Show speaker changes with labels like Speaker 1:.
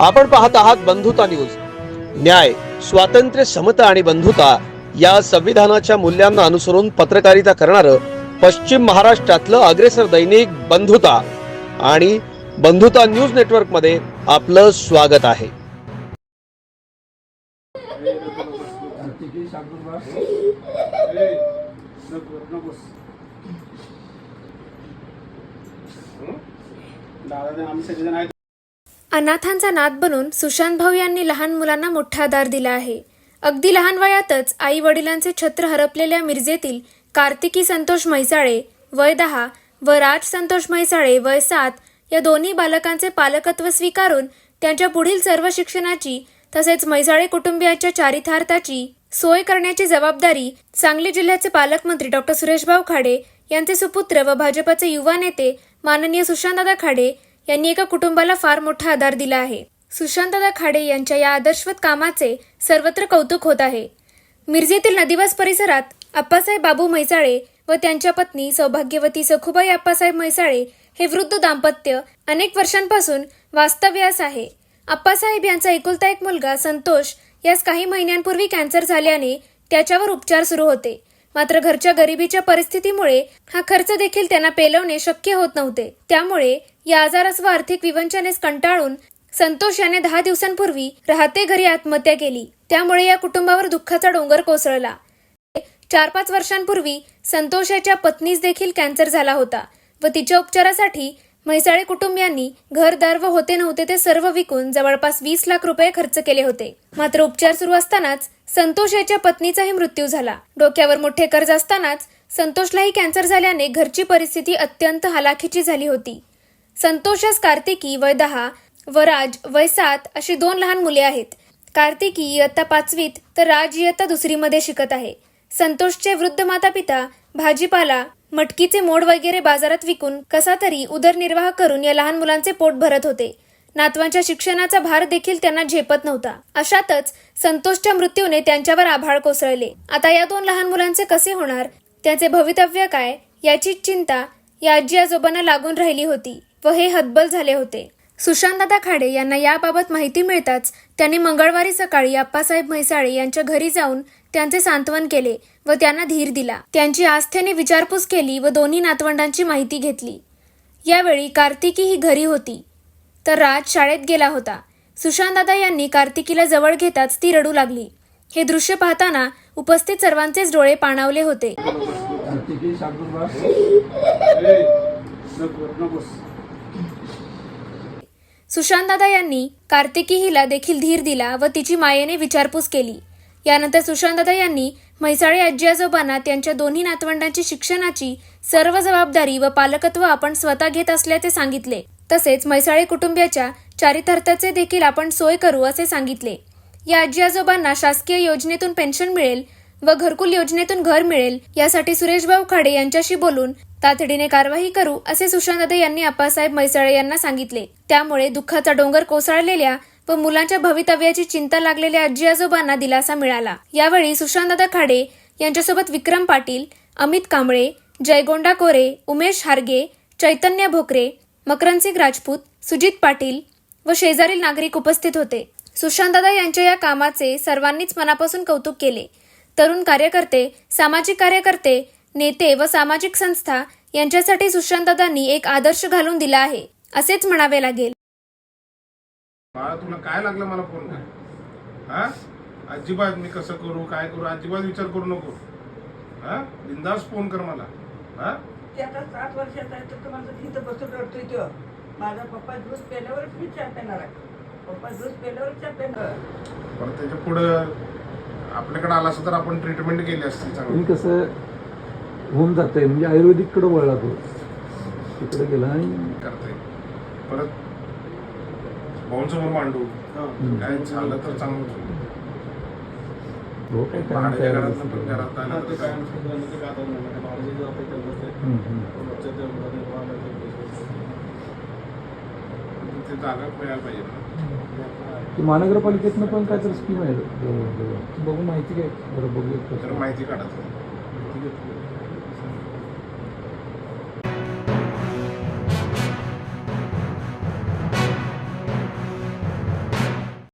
Speaker 1: आपण पाहत आहात बंधुता न्यूज. न्याय स्वातंत्र्य समता आणि बंधुता या संविधानाच्या मूल्यांना अनुसरून पत्रकारिता करणारं पश्चिम महाराष्ट्रातलं अग्रेसर दैनिक बंधुता आणि बंधुता न्यूज नेटवर्कमध्ये आपलं स्वागत आहे.
Speaker 2: आम्ही सगळेजण आहेत.
Speaker 3: अनाथांचा नाद बनून सुशांत भाऊ यांनी लहान मुलांना मोठा आधार दिला आहे. अगदी लहान वयातच आई वडिलांचे छत्र हरपलेल्या मिरजेतील कार्तिकी संतोष म्हैसाळे वय दहा व राज संतोष म्हैसाळे वय सात या दोन्ही बालकांचे पालकत्व स्वीकारून त्यांच्या पुढील सर्व शिक्षणाची तसेच म्हैसाळे कुटुंबियाच्या चारितार्थाची सोय करण्याची जबाबदारी सांगली जिल्ह्याचे पालकमंत्री डॉक्टर सुरेशभाऊ खाडे यांचे सुपुत्र व भाजपचे युवा नेते माननीय सुशांतदादा खाडे यांनी एका कुटुंबाला फार मोठा आधार दिला आहे. सुशांतदा खाडे यांच्या या आदर्शवत कामाचे सर्वत्र कौतुक होत आहे. मिरजेतील नदिवास परिसरात आप्पासाहेब बाबू म्हैसाळे व त्यांच्या पत्नी सौभाग्यवती सखुबाई आप्पासाहेब म्हैसाळे हे वृद्ध दाम्पत्य अनेक वर्षांपासून वास्तव्यास आहे. आप्पासाहेब यांचा एकुलता एक मुलगा संतोष यास काही महिन्यांपूर्वी कॅन्सर झाल्याने त्याच्यावर उपचार सुरू होते. मात्र घरच्या गरिबीच्या परिस्थितीमुळे हा खर्च देखील त्यांना पेलवणे शक्य होत नव्हते. त्यामुळे या आजारास व आर्थिक विवंचनेस कंटाळून संतोष याने दहा दिवसांपूर्वी राहते घरी आत्महत्या केली. त्यामुळे या कुटुंबावर दुःखाचा डोंगर कोसळला. चार पाच वर्षांपूर्वी संतोष याच्या पत्नीस देखील कॅन्सर झाला होता व तिच्या उपचारासाठी म्हैसाळे कुटुंबियांनी घरदार व होते नव्हते ते सर्व विकून जवळपास वीस लाख रुपये खर्च केले होते. मात्र उपचार सुरू असतानाच संतोष याच्या पत्नीचाही मृत्यू झाला. डोक्यावर मोठे कर्ज असतानाच संतोषलाही कॅन्सर झाल्याने घरची परिस्थिती अत्यंत हलाखीची झाली होती. संतोषस कार्तिकी वय दहा व राज वय सात अशी दोन लहान मुले आहेत. कार्तिकी इयत्ता पाचवीत तर राज इयत्ता दुसरीमध्ये शिकत आहे. संतोषचे वृद्ध माता पिता भाजीपाला मटकीचे मोड वगैरे बाजारात विकून कसा तरी उदरनिर्वाह करून या लहान मुलांचे पोट भरत होते. नातवांच्या शिक्षणाचा भार देखील त्यांना झेपत नव्हता. अशातच संतोषच्या मृत्यूने त्यांच्यावर आभाळ कोसळले. आता या दोन लहान मुलांचे कसे होणार? त्याचे भवितव्य काय? याची चिंता या आजी आजोबांना लागून राहिली होती. व हे हतबल झाले होते. सुशांतदादा खाडे यांना याबाबत माहिती मिळताच त्यांनी मंगळवारी सकाळी आप्पासाहेब म्हैसाळे यांच्या घरी जाऊन त्यांचे सांत्वन केले व त्यांना धीर दिला. त्यांची आस्थेने विचारपूस केली व दोन्ही नातवंडांची माहिती घेतली. यावेळी कार्तिकी ही घरी होती. तर राज शाळेत गेला होता. सुशांतदादा यांनी कार्तिकीला जवळ घेताच ती रडू लागली. हे दृश्य पाहताना उपस्थित सर्वांचेच डोळे पाणावले होते. सुशांतदादा यांनी कार्तिकी हिला देखील धीर दिला व तिची मायेने विचारपूस केली. यानंतर सुशांतदादा यांनी म्हैसाळे आजी आजोबांना त्यांच्या दोन्ही नातवंडांची शिक्षणाची सर्व जबाबदारी व पालकत्व आपण स्वतः घेत असल्याचे सांगितले. तसेच म्हैसाळे कुटुंबियाच्या चारितार्थाचे देखील आपण सोय करू असे सांगितले. या आजी आजोबांना शासकीय योजनेतून पेन्शन मिळेल व घरकुल योजनेतून घर मिळेल यासाठी सुरेशभाऊ खाडे यांच्याशी बोलून तातडीने कारवाई करू असे सुशांतदादा यांनी आप्पासाहेब म्हैसाळे यांना सांगितले. त्यामुळे दुःखाचा डोंगर कोसळलेल्या व मुलांच्या भवितव्याची चिंता लागलेल्या आजी आजोबांना दिलासा मिळाला. यावेळी सुशांतदादा खाडे यांच्यासोबत विक्रम पाटील अमित कांबळे जयगोंडा कोरे उमेश हारगे चैतन्य भोकरे मकरनसिंग राजपूत सुजित पाटील व शेजारील नागरिक उपस्थित होते. सुशांतदादा यांच्या या कामाचे सर्वांनीच मनापासून कौतुक केले. तरुण कार्यकर्ते सामाजिक कार्यकर्ते नेते व सामाजिक संस्था यांच्यासाठी सुशांतदादांनी एक आदर्श घालून दिला आहे असेच म्हणावे लागेल.
Speaker 4: बाळा तुला काय लागलं मला फोन? कर हा? अजिबात मी कसं करू काय करू अजिबात विचार करू नको. हा? बिंदास फोन कर मला. हा?
Speaker 5: ते आता सात वर्षाचा आहे तर तुम्हाला तिथं बसून रडतोय तो. माझा पप्पा ज्यूस पेल्यावरच मी चहा पेणार आहे. पप्पा ज्यूस पेल्यावर चहा पेणार
Speaker 4: परत त्याच्या पुढं आपल्याकडे आला असं तर आपण ट्रीटमेंट केली असती चांगली.
Speaker 2: कसं होऊन जातंय. म्हणजे आयुर्वेदिककडे वळला तो. तिकडे गेला आणि
Speaker 4: करता परत भाऊंसमोर मांडू. काय झालं तर चांगलं होईल.
Speaker 2: हो काय काय तयार
Speaker 4: तर काय
Speaker 2: हम्म, हम्म.
Speaker 4: ते जागा मिळायला पाहिजे ना.
Speaker 2: ती महानगरपालिकेतनं पण काहीतरी स्कीम आहे. बघू माहिती काय? बरं बघू
Speaker 4: तर माहिती काढा